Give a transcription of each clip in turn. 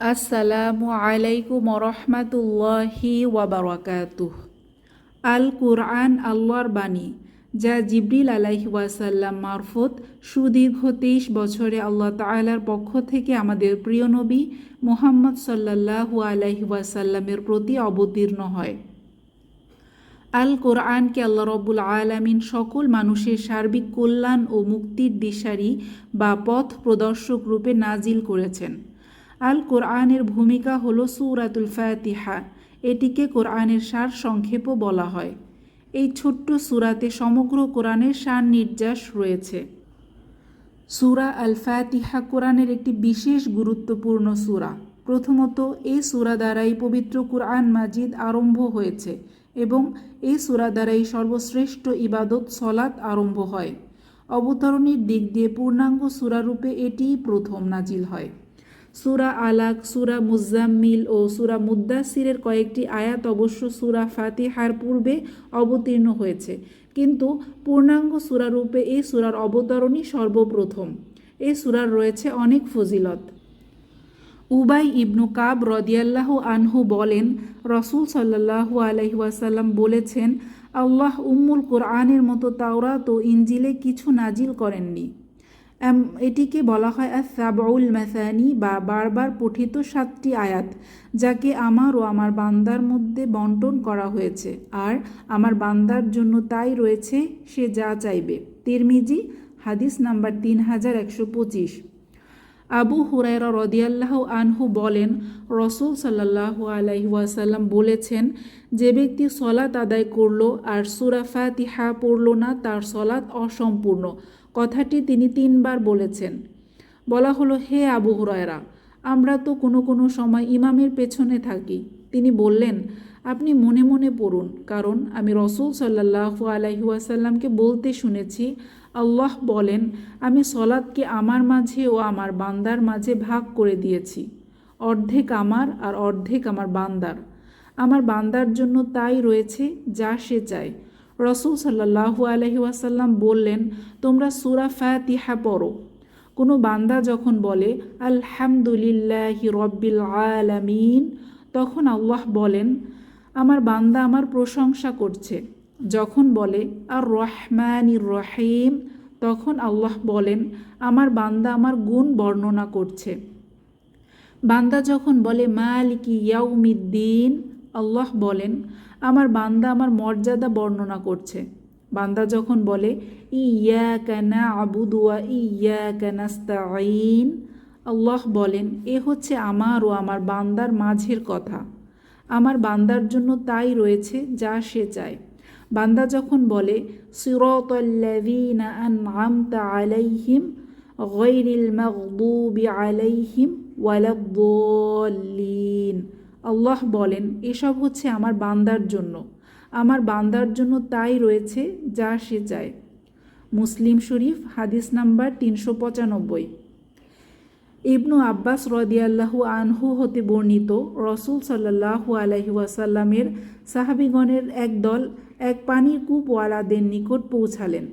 আসসালামু আলাইকুম রহমাতুল্লাহি ওয়াবারাকাতুহ। আল কুরআন আল্লাহর বাণী, যা জিবরিল আলাইহি ওয়াসাল্লাম মারফত সুদীর্ঘ তেইশ বছরে আল্লাহ তাআলার পক্ষ থেকে আমাদের প্রিয় নবী মুহাম্মদ সাল্লাল্লাহু আলাইহি ওয়াসাল্লামের প্রতি অবতীর্ণ হয়। আল কোরআনকে আল্লাহ রব্বুল আলামিন সকল মানুষের সার্বিক কল্যাণ ও মুক্তির দিশারি বা পথ প্রদর্শক রূপে নাজিল করেছেন। আল কোরআনের ভূমিকা হল সুরাতুল ফাতিহা। এটিকে কোরআনের সার সংক্ষেপও বলা হয়। এই ছোট্ট সুরাতে সমগ্র কোরআনের সার নির্যাস রয়েছে। সুরা আল ফাতিহা কোরআনের একটি বিশেষ গুরুত্বপূর্ণ সুরা। প্রথমত, এই সুরা দ্বারাই পবিত্র কোরআন মাজিদ আরম্ভ হয়েছে এবং এই সুরা দ্বারাই সর্বশ্রেষ্ঠ ইবাদত, সলাৎ আরম্ভ হয়। অবতরণের দিক দিয়ে পূর্ণাঙ্গ সুরারূপে এটিই প্রথম নাজিল হয়। সুরা আলাক, সুরা মুজাম্মিল ও সুরা মুদ্দাসিরের কয়েকটি আয়াত অবশ্য সুরা ফাতিহার পূর্বে অবতীর্ণ হয়েছে। কিন্তু পূর্ণাঙ্গ সুরারূপে এই সুরার অবতরণই সর্বপ্রথম। এই সুরার রয়েছে অনেক ফজিলত। উবাই ইবনু কাব রদিয়াল্লাহ আনহু বলেন, রসুল সাল্লাহু আলহিহাসাল্লাম বলেছেন, আল্লাহ উম্মুল কোরআনের মতো তাওরাত ও ইঞ্জিলে কিছু নাজিল করেননি। এটিকে বলা হয় আর সাবাউল মাসানি বা বারবার পঠিত সাতটি আয়াত, যাকে আমার ও আমার বান্দার মধ্যে বন্টন করা হয়েছে। আর আমার বান্দার জন্য তাই রয়েছে, সে যা চাইবে। তিরমিজি, হাদিস নাম্বার তিন হাজার একশো পঁচিশ। আবু হুরায়রা রদিয়াল্লাহ আনহু বলেন, রসুল সাল্লাহ আলাইহাসাল্লাম বলেছেন, যে ব্যক্তি সলাৎ আদায় করল আর সুরা ফাতিহা পড়ল না, তার সলাৎ অসম্পূর্ণ। কথাটি তিনি তিনবার বলেছেন। বলা হলো, হে আবু হুরায়রা, আমরা তো কোনো কোনো সময় ইমামের পেছনে থাকি। তিনি বললেন, আপনি মনে মনে পড়ুন, কারণ আমি রসুল সাল্লাহ আলাইহাসাল্লামকে বলতে শুনেছি, আল্লাহ বলেন, আমি সলাদকে আমার মাঝে ও আমার বান্দার মাঝে ভাগ করে দিয়েছি। অর্ধেক আমার আর অর্ধেক আমার বান্দার। আমার বান্দার জন্য তাই রয়েছে যা সে চায়। রসুল সাল্লাহু আলহি ওয়াসাল্লাম বললেন, তোমরা সুরা ফাতিহা পড়ো। কোনো বান্দা যখন বলে, আলহামদুলিল্লাহ রব্বিল আলামিন, তখন আল্লাহ বলেন, আমার বান্দা আমার প্রশংসা করছে। যখন বলে আর রহমান রহিম, তখন আল্লাহ বলেন, আমার বান্দা আমার গুণ বর্ণনা করছে। বান্দা যখন বলে, মালিকি ইয়াউমিদ্দিন, আল্লাহ বলেন আমার বান্দা আমার মর্যাদা বর্ণনা করছে। বান্দা যখন বলে ইয়া কানা আবুদুয়া ইয়া কানাস্তাইন আল্লাহ বলেন, এ হচ্ছে আমার ও আমার বান্দার মাঝের কথা। আমার বান্দার জন্য তাই রয়েছে যা সে চায়। বান্দা যখন বলে সিরতাল্লাযীনা আন'আমতা আলাইহিম ওয়ালাদ-দাল্লিন আল্লাহ বলেন, এসব হচ্ছে আমার বান্দার জন্য। আমার বান্দার জন্য তাই রয়েছে যা সে চায়। মুসলিম শরীফ, হাদিস নাম্বার তিনশো পঁচানব্বই। ইবনু আব্বাস রদিয়াল্লাহু আনহু হতে বর্ণিত রসুল সাল্লাহু আলহি ওয়াসাল্লামের সাহাবিগণের এক দল এক পানির কূপওয়ালাদের নিকট পৌঁছালেন,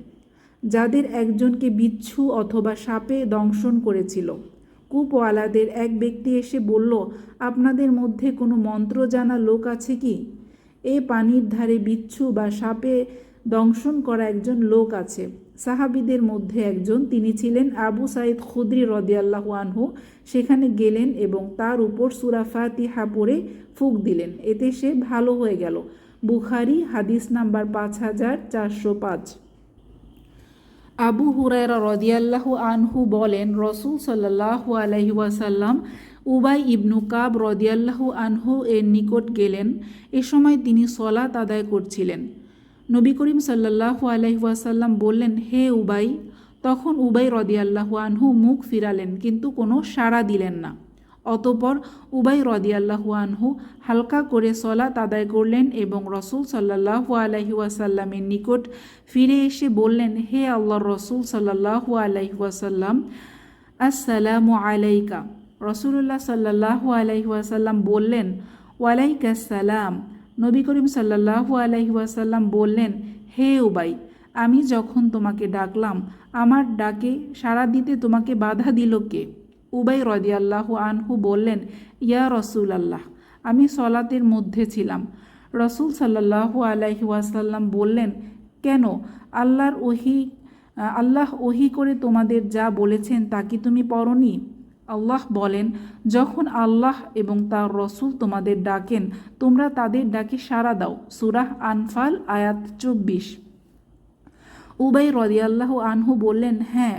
যাদের একজনকে বিচ্ছু অথবা সাপে দংশন করেছিল। কূপওয়ালাদের এক ব্যক্তি এসে বলল, আপনাদের মধ্যে কোনো মন্ত্র জানা লোক আছে কি? এ পানির ধারে বিচ্ছু বা সাপে দংশন করা একজন লোক আছে। সাহাবিদের মধ্যে একজন, তিনি ছিলেন আবু সাইদ খুদ্রি রদিয়াল্লাহু আনহু। সেখানে গেলেন এবং তার উপর সুরা ফাতিহা পরে ফুক দিলেন। এতে সে ভালো হয়ে গেল। বুখারি, হাদিস নাম্বার পাঁচ হাজার চারশো পাঁচ। আবু হুরায়রা রদিয়াল্লাহু আনহু বলেন, রসুল সাল্লাহু আলহি ওয়াসাল্লাম উবাই ইবনু কাব রদিয়াল্লাহু আনহু এর নিকট গেলেন। এ সময় তিনি সলাত আদায় করছিলেন। নবী করিম সাল্লাহু আলহিহাসাল্লাম বললেন, হে উবাই। তখন উবাই রদিয়াল্লাহু আনহু মুখ ফিরালেন, কিন্তু কোনো সাড়া দিলেন না। অতপর উবাই রদিয়াল্লাহু আনহু হালকা করে সলাত আদায় করলেন এবং রসুল সাল্লাহু আলহি ওয়াসাল্লামের নিকট ফিরে এসে বললেন, হে আল্লাহর রসুল সাল্লাহু আলহি ওয়াসাল্লাম, আসসালামু আলাইকা। রসুল্লাহ সাল্লাহু আলহি ওয়াসাল্লাম বললেন, ওয়ালাইকা সালাম। নবী করিম সাল্লাহু আলহি ওয়াসাল্লাম বললেন, হে উবাই, আমি যখন তোমাকে ডাকলাম, আমার ডাকে সাড়া দিতে তোমাকে বাধা দিল কে? উবাই রদিয়াল্লাহু আনহু বললেন, ইয়া রসুল আল্লাহ আমি সলাতের মধ্যে ছিলাম। রসুল সাল্লাহু আলাইহি ওয়াসাল্লাম বললেন, কেন? আল্লাহর ওহি, আল্লাহ ওহি করে তোমাদের যা বলেছেন তা কি তুমি পড়নি? আল্লাহ বলেন, যখন আল্লাহ এবং তার রসুল তোমাদের ডাকেন, তোমরা তাদের ডাকে সাড়া দাও। সুরাহ আনফাল আয়াত চব্বিশ। উবাই রদিয়াল্লাহ আনহু বললেন হ্যাঁ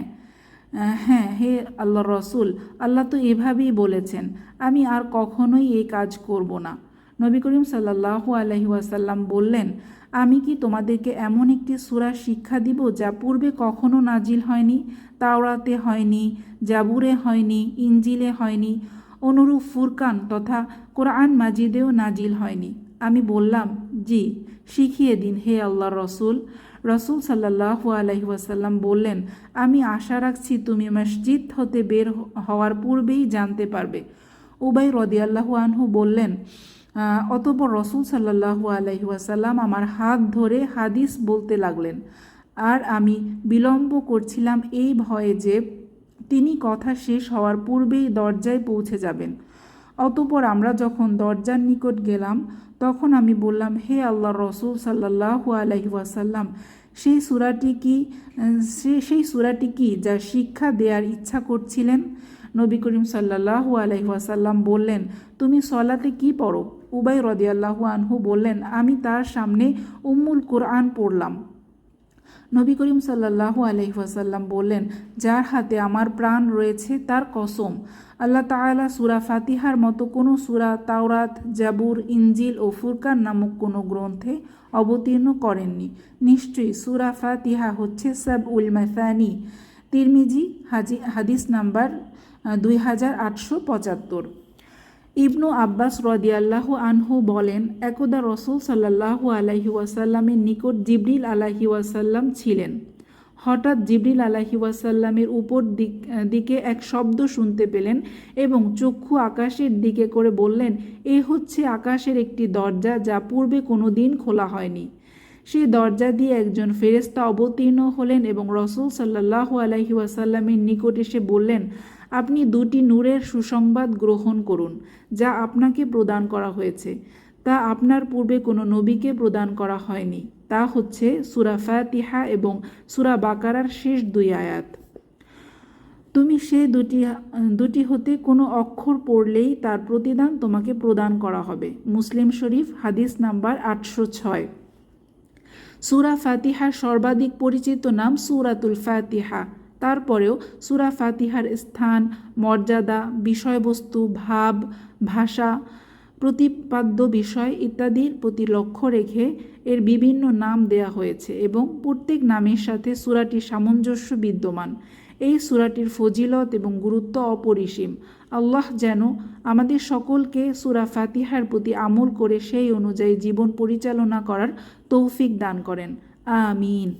হ্যাঁ হে আল্লাহ রসুল, আল্লাহ তো এভাবেই বলেছেন, আমি আর কখনোই এই কাজ করব না। নবী করিম সাল্লাহু আলহি বললেন, আমি কি তোমাদেরকে এমন একটি সূরা শিক্ষা দিব যা পূর্বে কখনো নাজিল হয়নি, তাওরাতে হয়নি, জাবুরে হয়নি ইঞ্জিলে হয়নি, অনুরূপ ফুরকান তথা কোরআন মাজিদেও নাজিল হয়নি? আমি বললাম, জি, শিখিয়ে দিন, হে আল্লাহ রসুল রসুল সাল্লাহু আলহি ওয়াসাল্লাম বললেন, আমি আশা রাখছি তুমি মসজিদ হতে বের হওয়ার পূর্বেই জানতে পারবে। উবাই রদিয়াল্লাহু আনহু বললেন অতপর রসুল সাল্লাহু আলহি ওয়াসাল্লাম আমার হাত ধরে হাদিস বলতে লাগলেন, আর আমি বিলম্ব করছিলাম এই ভয়ে যে তিনি কথা শেষ হওয়ার পূর্বেই দরজায় পৌঁছে যাবেন। অতঃপর আমরা যখন দরজার নিকট গেলাম, তখন আমি বললাম, হে আল্লাহ রসুল সাল্লাহু আলহি ওয়াসাল্লাম, সেই সুরাটি কি সেই সুরাটি কি যা শিক্ষা দেওয়ার ইচ্ছা করছিলেন? নবী করিম সাল্লাহু আলহি ওয়াসাল্লাম বললেন, তুমি সলাতে কি পড়ো? উবাই রদিয়াল্লাহু আনহু বললেন, আমি তার সামনে উম্মুল কোরআন পড়লাম। নবী করিম সাল্লাহু আলহিহাসাল্লাম বললেন, যার হাতে আমার প্রাণ রয়েছে, তার কসম। আল্লাহ তাআলা সুরা ফাতিহার মতো কোনো সুরা তাওরাত জাবুর ইঞ্জিল ও ফুরকান নামক কোনো গ্রন্থে অবতীর্ণ করেননি। নিশ্চয়ই সুরা ফাতিহা হচ্ছে সাব উল মাসানি। তিরমিজি হাজি, হাদিস নাম্বার দুই হাজার আটশো পঁচাত্তর। ইবনু আব্বাস রদিয়াল্লাহু আনহু বলেন, একদা রসুল সাল্লাহু আলাহি ওয়াসাল্লামের নিকট জিবরিল আলাহি ওয়াসাল্লাম ছিলেন। হঠাৎ জিবরিল আলাহি ওয়াসাল্লামের উপর দিক, দিকে এক শব্দ শুনতে পেলেন এবং চক্ষু আকাশের দিকে করে বললেন, এ হচ্ছে আকাশের একটি দরজা যা পূর্বে কোনো দিন খোলা হয়নি। সেই দরজা দিয়ে একজন ফেরেস্তা অবতীর্ণ হলেন এবং রসুল সাল্লাহু আলাহি ওয়াসাল্লামের নিকট এসে বললেন আপনি দুটি নূরের সুসংবাদ গ্রহণ করুন, যা আপনাকে প্রদান করা হয়েছে। তা আপনার পূর্বে কোনো নবীকে প্রদান করা হয়নি। তা হচ্ছে সুরা ফাতিহা এবং সুরা বাকারার শেষ দুই আয়াত। তুমি সে দুটি দুটি হতে কোনো অক্ষর পড়লেই তার প্রতিদান তোমাকে প্রদান করা হবে। মুসলিম শরীফ, হাদিস নাম্বার আটশো ছয়। সুরা ফাতিহার সর্বাধিক পরিচিত নাম সুরাতুল ফাতিহা। তারপরেও সুরা ফাতিহার স্থান, মর্যাদা, বিষয়বস্তু, ভাব, ভাষা, প্রতিপাদ্য বিষয় ইত্যাদির প্রতি লক্ষ্য রেখে এর বিভিন্ন নাম দেয়া হয়েছে এবং প্রত্যেক নামের সাথে সুরাটির সামঞ্জস্য বিদ্যমান। এই সুরাটির ফজিলত এবং গুরুত্ব অপরিসীম। আল্লাহ যেন আমাদের সকলকে সুরা ফাতিহার প্রতি আমল করে সেই অনুযায়ী জীবন পরিচালনা করার তৌফিক দান করেন। আমিন।